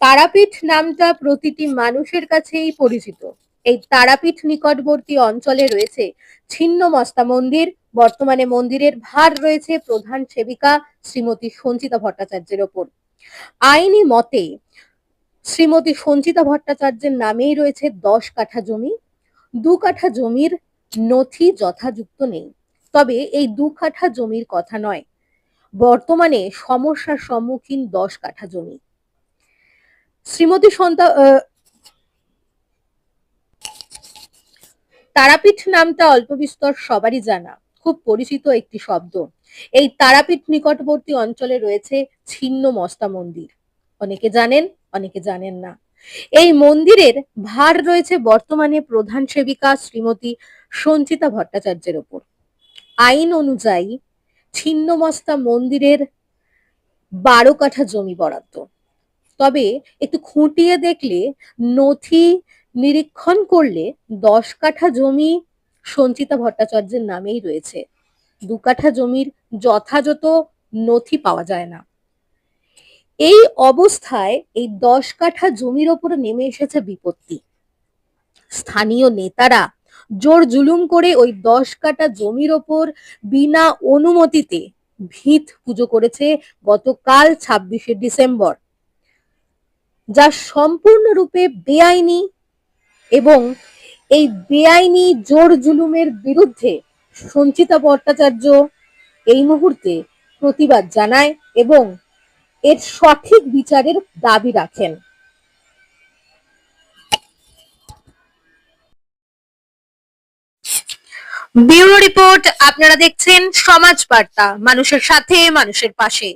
তারাপীঠ নামটা প্রতিটি মানুষের কাছেই পরিচিত। এই তারাপীঠ নিকটবর্তী অঞ্চলে রয়েছে ছিন্ন মস্তা মন্দির। বর্তমানে মন্দিরের ভার রয়েছে প্রধান সেবিকা শ্রীমতী সঞ্চিতা ভট্টাচার্যের ওপর। আইনি মতে শ্রীমতী সঞ্চিতা ভট্টাচার্যের নামেই রয়েছে দশ কাঠা জমি। দু কাঠা জমির নথি যথাযুক্ত নেই। তবে এই দু কাঠা জমির কথা নয়। বর্তমানে সমস্যার সম্মুখীন দশ কাঠা জমি। শ্রীমতী সন্তা তারাপীঠ নামটা অল্প বিস্তর সবারই জানা, খুব পরিচিত একটি শব্দ। এই তারাপীঠ নিকটবর্তী অঞ্চলে রয়েছে ছিন্ন মস্তা মন্দির। অনেকে জানেন অনেকে জানেন না। এই মন্দিরের ভার রয়েছে বর্তমানে প্রধান সেবিকা শ্রীমতী সঞ্চিতা ভট্টাচার্যের ওপর। আইন অনুযায়ী ছিন্নমস্তা মন্দিরের বারো কাঠা জমি বরাদ্দ। তবে একটু খুঁটিয়ে দেখলে নথি নিরীক্ষণ করলে দশ কাঠা জমি সঞ্চিতা ভট্টাচার্যের নামেই রয়েছে। দু কাঠা জমির যথাযথ নথি পাওয়া যায় না। এই অবস্থায় এই দশ কাঠা জমির ওপর নেমে এসেছে বিপত্তি। স্থানীয় নেতারা জোর জুলুম করে ওই দশ কাঠা জমির ওপর বিনা অনুমতিতে ভিত পুজো করেছে গতকাল ছাব্বিশে ডিসেম্বর। যা সম্পূর্ণরূপে বেআইনি এবং এই বেআইনি জোর জুলুমের বিরুদ্ধে সঞ্চিতা ভট্টাচার্য এই মুহূর্তে প্রতিবাদ জানায় এবং এর সঠিক বিচারের দাবি রাখেন। ব্যুরো রিপোর্ট, আপনারা দেখছেন সমাজ বার্তা, মানুষের সাথে, মানুষের পাশে।